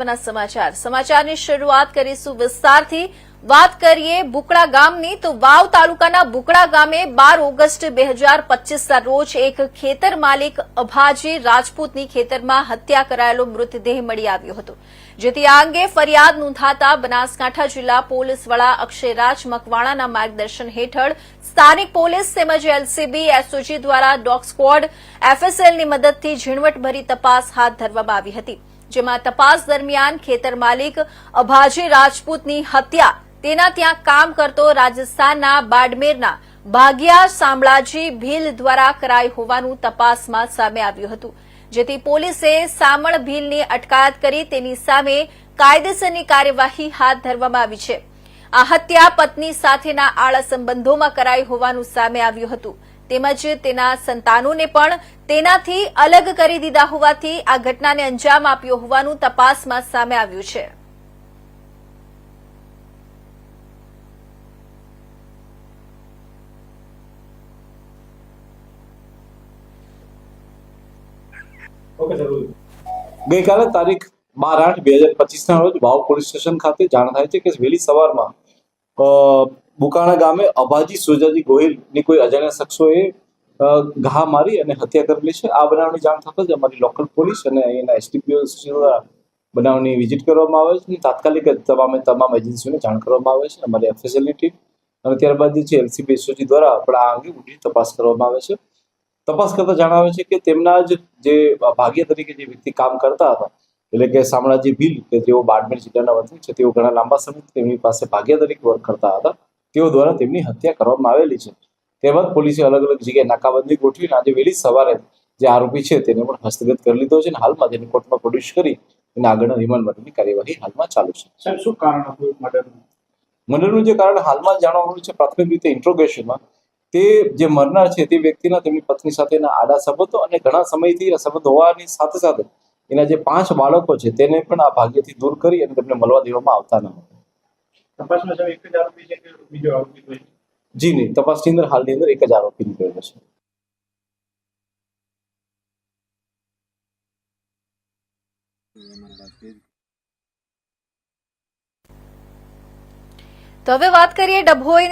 સમાચાર. સમાચારની શરૂઆત કરીશું વિસ્તારથી. વાત કરીએ બુકડા ગામની, તો વાવ તાલુકાના બુકડા ગામે બાર ઓગસ્ટ બે હજાર પચીસના રોજ એક ખેતર માલિક અભાજી રાજપૂતની ખેતરમાં હત્યા કરાયેલો મૃતદેહ મળી આવ્યો હતો. જેથી આ અંગે ફરિયાદ નોંધાતા બનાસકાંઠા જિલ્લા પોલીસ વડા અક્ષયરાજ મકવાણાના માર્ગદર્શન હેઠળ સ્થાનિક પોલીસ તેમજ એલસીબી, એસઓજી દ્વારા ડોગ સ્કવોડ, એફએસએલની મદદથી ઝીણવટભરી તપાસ હાથ ધરવામાં આવી હતી. જેમાં તપાસ દરમિયાન ખેતર માલિક અભાજી રાજપૂતની હત્યા. તેના ત્યાં કામ કરતો રાજસ્થાનના બાડમેરના ભાગ્યા શામળાજી ભીલ દ્વારા કરાઈ હોવાનું તપાસમાં સામે આવ્યું હતું, જેથી પોલીસે સામળ ભીલની અટકાયત કરી તેની સામે કાયદેસરની કાર્યવાહી હાથ ધરવામાં આવી છે. આ હત્યા પત્ની સાથેના આળા સંબંધોમાં કરાઈ હોવાનું સામે આવ્યું હતું. તેમજ તેના સંતાનોને પણ તેનાથી અલગ કરી દીધા હોવાથી આ ઘટનાને અંજામ આપ્યો હોવાનું તપાસમાં સામે આવ્યું છે. ગઈકાલે તારીખ બાર આઠ બે હજાર પચીસના રોજ વાવ પોલીસ સ્ટેશન ખાતે જાણ થાય છે કે વહેલી સવારમાં બુકાણા ગામે અભાજી સોજાજી ગોહિલની કોઈ અજાણ્યા શખ્સોએ ઘા મારી અને હત્યા કરેલી છે. આ બનાવની જાણ થતાં જ અમારી લોકલ પોલીસ અને અહીંના એસટીપીઓ દ્વારા બનાવની વિઝિટ કરવામાં આવે છે. તાત્કાલિક જ તમામે તમામ એજન્સીઓને જાણ કરવામાં આવે છે. અમારી એફએસએલની ટીમ અને ત્યારબાદ જે છે એલસીબી એસઓજી દ્વારા પણ આ અંગે ઊંડી તપાસ કરવામાં આવે છે. તપાસ કરતા જણાવે છે કે તેમના જ જે ભાગ્ય તરીકે જે વ્યક્તિ કામ કરતા હતા એટલે કે શામળાજી ભીલ કે જેઓ બાડમેર જિલ્લાના વતની છે તેઓ ઘણા લાંબા સમયથી તેમની પાસે ભાગ્ય તરીકે વર્ક કરતા હતા. તેઓ દ્વારા તેમની હત્યા કરવામાં આવેલી છે. તેમજ પોલીસે અલગ અલગ જગ્યાએ નાકાબંધી ગોઠવીને આજે વહેલી સવારે જે આરોપી છે તેને પણ હસ્તગત કરી લીધો છે અને હાલમાં તેને કોર્ટમાં પ્રોડ્યુસ કરી અને આગળના રિમાન્ડ માટેની કાર્યવાહી હાલમાં ચાલુ છે. સાહેબ શું કારણ હતું મર્ડરનું? મર્ડરનું જે કારણ હાલમાં જાણવા મળ્યું છે પ્રાથમિક રીતે ઇન્ટ્રોગેશનમાં. તે જે મરનાર છે તે વ્યક્તિના તેમની પત્ની સાથેના આડા સંબંધો અને ઘણા સમયથી સંબંધ હોવાની સાથે સાથે એના જે પાંચ બાળકો છે તેને પણ આ ભાગ્યથી દૂર કરી અને તેમને મળવા દેવામાં આવતા ન હતા? જી નહીં તપાસની અંદર હાલની અંદર એક જ આરોપી નીકળેલો છે. તો હવે વાત કરીએ ડભોઈની.